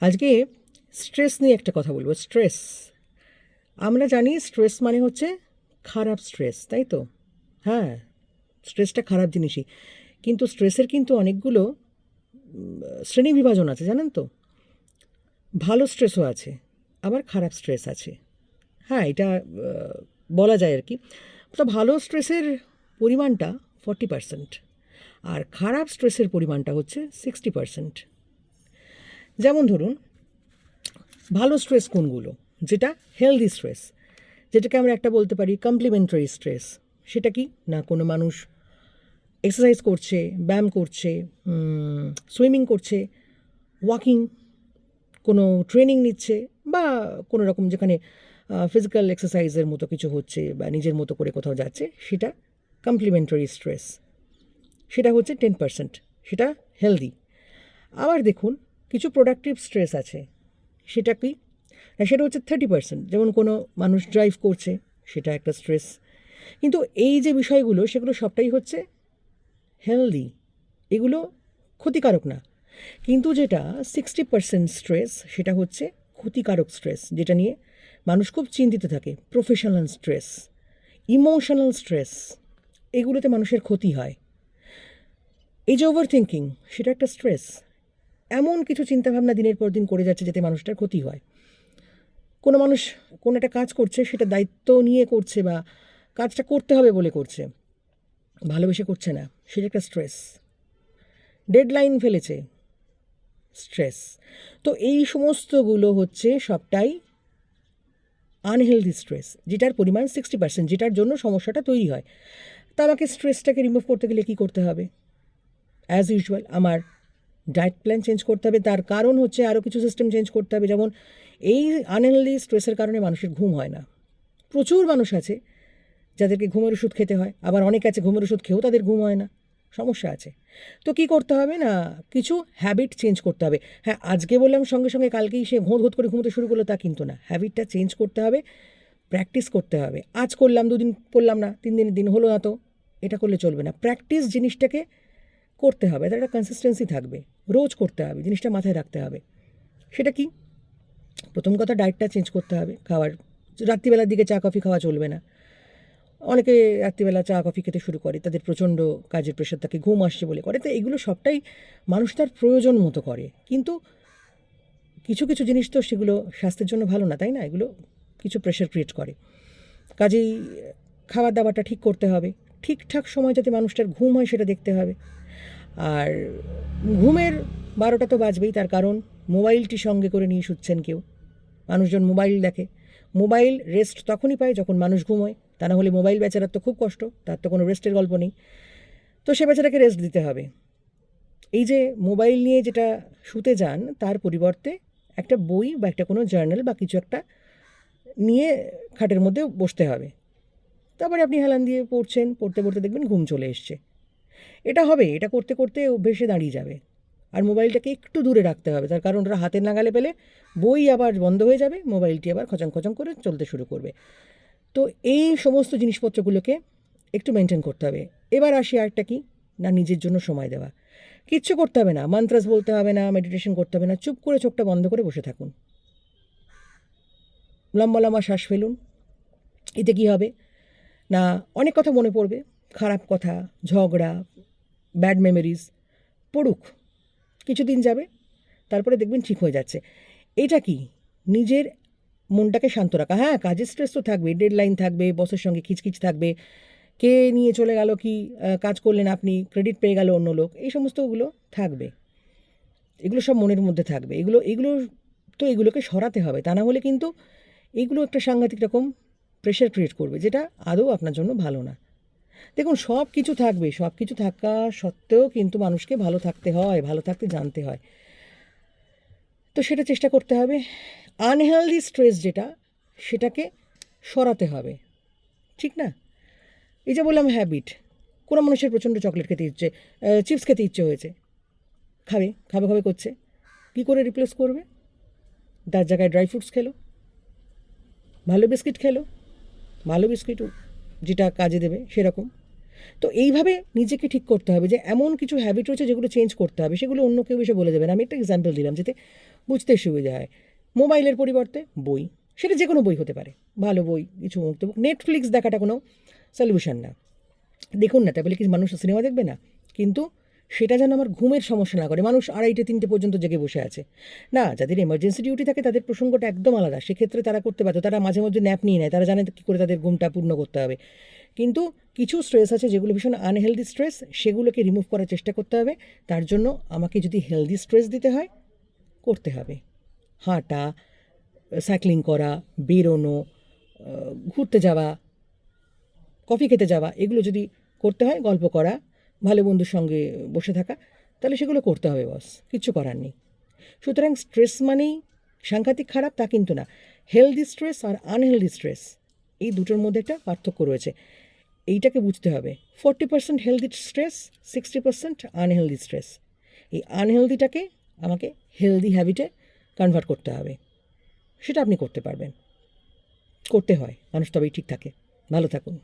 আজকে স্ট্রেস নিয়ে একটা কথা বলব, স্ট্রেস। আমরা জানি স্ট্রেস মানে হচ্ছে খারাপ স্ট্রেস, তাই তো? হ্যাঁ স্ট্রেসটা খারাপ জিনিসই। কিন্তু স্ট্রেসের কিন্তু অনেকগুলো শ্রেণি বিভাজন আছে, জানেন তো? ভালো স্ট্রেসও আছে, আবার খারাপ স্ট্রেস আছে। হ্যাঁ এটা বলা যায় আর কি। তো ভালো স্ট্রেসের পরিমাণটা ফর্টি পার্সেন্ট আর খারাপ স্ট্রেসের পরিমাণটা হচ্ছে সিক্সটি পার্সেন্ট যেমন ধরুন, ভালো স্ট্রেস কোনগুলো? যেটা হেলদি স্ট্রেস যেটাকে আমরা একটা বলতে পারি কমপ্লিমেন্টারি স্ট্রেস সেটা কি? না, কোনো মানুষ এক্সারসাইজ করছে, ব্যায়াম করছে সুইমিং করছে ওয়াকিং কোনো ট্রেনিং নিচ্ছে, বা কোনো রকম যেখানে ফিজিক্যাল এক্সারসাইজের মতো কিছু হচ্ছে, বা নিজের মতো করে কোথাও যাচ্ছে, সেটা কমপ্লিমেন্টারি স্ট্রেস সেটা হচ্ছে টেন পার্সেন্ট সেটা হেলদি আবার দেখুন কিছু প্রোডাক্টিভ স্ট্রেস আছে। সেটা কি? সেটা হচ্ছে থার্টি পার্সেন্ট যেমন কোনো মানুষ ড্রাইভ করছে, সেটা একটা স্ট্রেস কিন্তু এই যে বিষয়গুলো, সেগুলো সবটাই হচ্ছে হেলদি এগুলো ক্ষতিকারক না। কিন্তু যেটা সিক্সটি পার্সেন্ট স্ট্রেস সেটা হচ্ছে ক্ষতিকারক স্ট্রেস যেটা নিয়ে মানুষ খুব চিন্তিত থাকে। প্রফেশনাল স্ট্রেস ইমোশনাল স্ট্রেস এগুলোতে মানুষের ক্ষতি হয়। এই যে ওভার থিঙ্কিং সেটা একটা স্ট্রেস এমন কিছু চিন্তাভাবনা দিনের পর দিন করে যাচ্ছে যাতে মানুষটার ক্ষতি হয়। কোনো মানুষ কোনো একটা কাজ করছে, সেটা দায়িত্ব নিয়ে করছে বা কাজটা করতে হবে বলে করছে। ভালোবেসে করছে না। সেটা একটা স্ট্রেস। ডেডলাইন ফেলেছে। স্ট্রেস। তো এই সমস্তগুলো হচ্ছে সবটাই আনহেলদি স্ট্রেস, যেটার পরিমাণ সিক্সটি পার্সেন্ট যেটার জন্য সমস্যাটা তৈরি হয়। তা আমাকে স্ট্রেসটাকে রিমুভ করতে গেলে কী করতে হবে? অ্যাজ ইউজুয়াল আমার ডায়েট প্ল্যান চেঞ্জ করতে হবে, তার কারণ হচ্ছে আরও কিছু সিস্টেম চেঞ্জ করতে হবে। যেমন এই আনহেলদি স্ট্রেসের কারণে মানুষের ঘুম হয় না। প্রচুর মানুষ আছে যাদেরকে ঘুমের ওষুধ খেতে হয়, আবার অনেক আছে ঘুমের ওষুধ খেয়েও তাদের ঘুম হয় না। সমস্যা আছে। তো কি করতে হবে না? কিছু হ্যাবিট চেঞ্জ করতে হবে। হ্যাঁ আজকে বললাম সঙ্গে সঙ্গে কালকেই সে ঘোঁত ঘোঁত করে ঘুমোতে শুরু করল, তা কিন্তু না। হ্যাবিটটা চেঞ্জ করতে হবে প্র্যাকটিস করতে হবে। আজ করলাম, দুদিন করলাম না, তিন দিন দিন হলো না তো, এটা করলে চলবে না। প্র্যাকটিস জিনিসটাকে করতে হবে, তার একটা কনসিস্টেন্সি থাকবে, রোজ করতে হবে, জিনিসটা মাথায় রাখতে হবে। সেটা কি? প্রথম কথা ডায়েটটা চেঞ্জ করতে হবে খাওয়ার রাত্রিবেলার দিকে চা কফি খাওয়া চলবে না। অনেকে রাত্রিবেলা চা কফি খেতে শুরু করে, তাদের প্রচণ্ড কাজের প্রেশার থাকে, ঘুম আসছে বলে করে, তো এগুলো সবটাই মানুষ তার প্রয়োজন মতো করে। কিন্তু কিছু কিছু জিনিস তো সেগুলো স্বাস্থ্যের জন্য ভালো না, তাই না? এগুলো কিছু প্রেশার ক্রিয়েট করে। কাজেই খাবার দাবারটা ঠিক করতে হবে, ঠিকঠাক সময় যাতে মানুষটার ঘুম হয় সেটা দেখতে হবে। আর ঘুমের বারোটা তো বাজবেই, তার কারণ মোবাইলটি সঙ্গে করে নিয়ে শুচ্ছেন কেউ। মানুষজন মোবাইল দেখে। মোবাইল রেস্ট তখনই পায় যখন মানুষ ঘুমোয়। তা না হলে মোবাইল বেচারার তো খুব কষ্ট, তার তো কোনো রেস্টের গল্প নেই। তো সে বেচারাকে রেস্ট দিতে হবে। এই যে মোবাইল নিয়ে যেটা শুতে যান, তার পরিবর্তে একটা বই বা একটা কোনো জার্নাল বা কিছু একটা নিয়ে খাটের মধ্যে বসতে হবে। তারপরে আপনি হেলান দিয়ে পড়ছেন, পড়তে পড়তে দেখবেন ঘুম চলে এসছে। এটা হবে, এটা করতে করতে অভ্যেসে দাঁড়িয়ে যাবে। আর মোবাইলটাকে একটু দূরে রাখতে হবে, তার কারণ ওরা হাতের নাগালে পেলে বই আবার বন্ধ হয়ে যাবে, মোবাইলটি আবার খচং খচং করে চলতে শুরু করবে। তো এই সমস্ত জিনিসপত্রগুলোকে একটু মেনটেন করতে হবে। এবার আসি আরেকটা কি? না, নিজের জন্য সময় দেওয়া। কিচ্ছু করতে হবে না মান্ত্রাস বলতে হবে না মেডিটেশন করতে হবে না, চুপ করে চোখটা বন্ধ করে বসে থাকুন। লম্বা লম্বা শ্বাস ফেলুন। এতে কী হবে? না, অনেক কথা মনে পড়বে। খারাপ কথা, ঝগড়া ব্যাড মেমোরিজ পড়ুক। কিছুদিন যাবে, তারপরে দেখবেন ঠিক হয়ে যাচ্ছে। এটা কি? নিজের মনটাকে শান্ত রাখা। হ্যাঁ কাজের স্ট্রেস তো থাকবে ডেডলাইন থাকবে বসের সঙ্গে খিচখিচ থাকবে। কে নিয়ে চলে গেল কি কাজ করলেন আপনি ক্রেডিট পেয়ে গেল অন্য লোক, এই সমস্তগুলো থাকবে। এগুলো সব মনের মধ্যে থাকবে। এগুলো এগুলো তো এগুলোকে সরাতে হবে। তা না হলে কিন্তু এগুলো একটা সাংঘাতিক রকম প্রেশার ক্রিয়েট করবে, যেটা আদৌ আপনার জন্য ভালো না। দেখুন, সব কিছু থাকবে, সব কিছু থাকা সত্ত্বেও কিন্তু মানুষকে ভালো থাকতে হয়, ভালো থাকতে জানতে হয়। তো সেটা চেষ্টা করতে হবে। আনহেলদি স্ট্রেস যেটা, সেটাকে সরাতে হবে। ঠিক না? এই যে বললাম হ্যাবিট কোনো মানুষের প্রচণ্ড চকলেট খেতে ইচ্ছে চিপস খেতে ইচ্ছে হয়েছে। খাবে খাবে খাবে করছে। কী করে রিপ্লেস করবে? তার জায়গায় ড্রাই ফ্রুটস খেলো। ভালো বিস্কিট খেলো। ভালো বিস্কিট যেটা কাজে দেবে সেরকম। তো এইভাবে নিজেকে ঠিক করতে হবে যে এমন কিছু হ্যাবিট রয়েছে যেগুলো চেঞ্জ করতে হবে, সেগুলো অন্য কেউ এসে বলে দেবে না আমি একটা এক্সাম্পল দিলাম যাতে বুঝতে সুবিধা হয়। মোবাইলের পরিবর্তে বই। সেটা যে কোনো বই হতে পারে। ভালো বই, কিছু মুক্ত নেটফ্লিক্স দেখাটা কোনো সলিউশন না। দেখুন না, তাহলে কি মানুষ সিনেমা দেখবে না? কিন্তু সেটা যেন আমার ঘুমের সমস্যা না করে। মানুষ আড়াইটে, তিনটে পর্যন্ত জেগে বসে আছে। না, যাদের এমার্জেন্সি ডিউটি থাকে, তাদের প্রসঙ্গটা একদম আলাদা। সেক্ষেত্রে তারা করতে পারতো তারা মাঝে মধ্যে ন্যাপ নিয়ে নেয়। তারা জানে কী করে তাদের ঘুমটা পূর্ণ করতে হবে। কিন্তু কিছু স্ট্রেস আছে যেগুলো ভীষণ আনহেলদি স্ট্রেস সেগুলোকে রিমুভ করার চেষ্টা করতে হবে। তার জন্য আমাকে যদি হেলদি স্ট্রেস দিতে হয়, করতে হবে। হাঁটা সাইক্লিং করা, বেরোনো ঘুরতে যাওয়া কফি খেতে যাওয়া, এগুলো যদি করতে হয়, গল্প করা ভালো বন্ধুর সঙ্গে বসে থাকা, তাহলে সেগুলো করতে হবে বস কিচ্ছু করার নেই। সুতরাং স্ট্রেস মানেই সাংঘাতিক খারাপ, তা কিন্তু না। হেলদি স্ট্রেস আর আনহেলদি স্ট্রেস এই দুটোর মধ্যে একটা পার্থক্য রয়েছে। এইটাকে বুঝতে হবে। Forty percent healthy stress sixty percent unhealthy stress এই আনহেলদিটাকে আমাকে হেলদি হ্যাবিটে কনভার্ট করতে হবে। সেটা আপনি করতে পারবেন। করতে হয়। মানুষ তবেই ঠিক থাকে। ভালো থাকুন।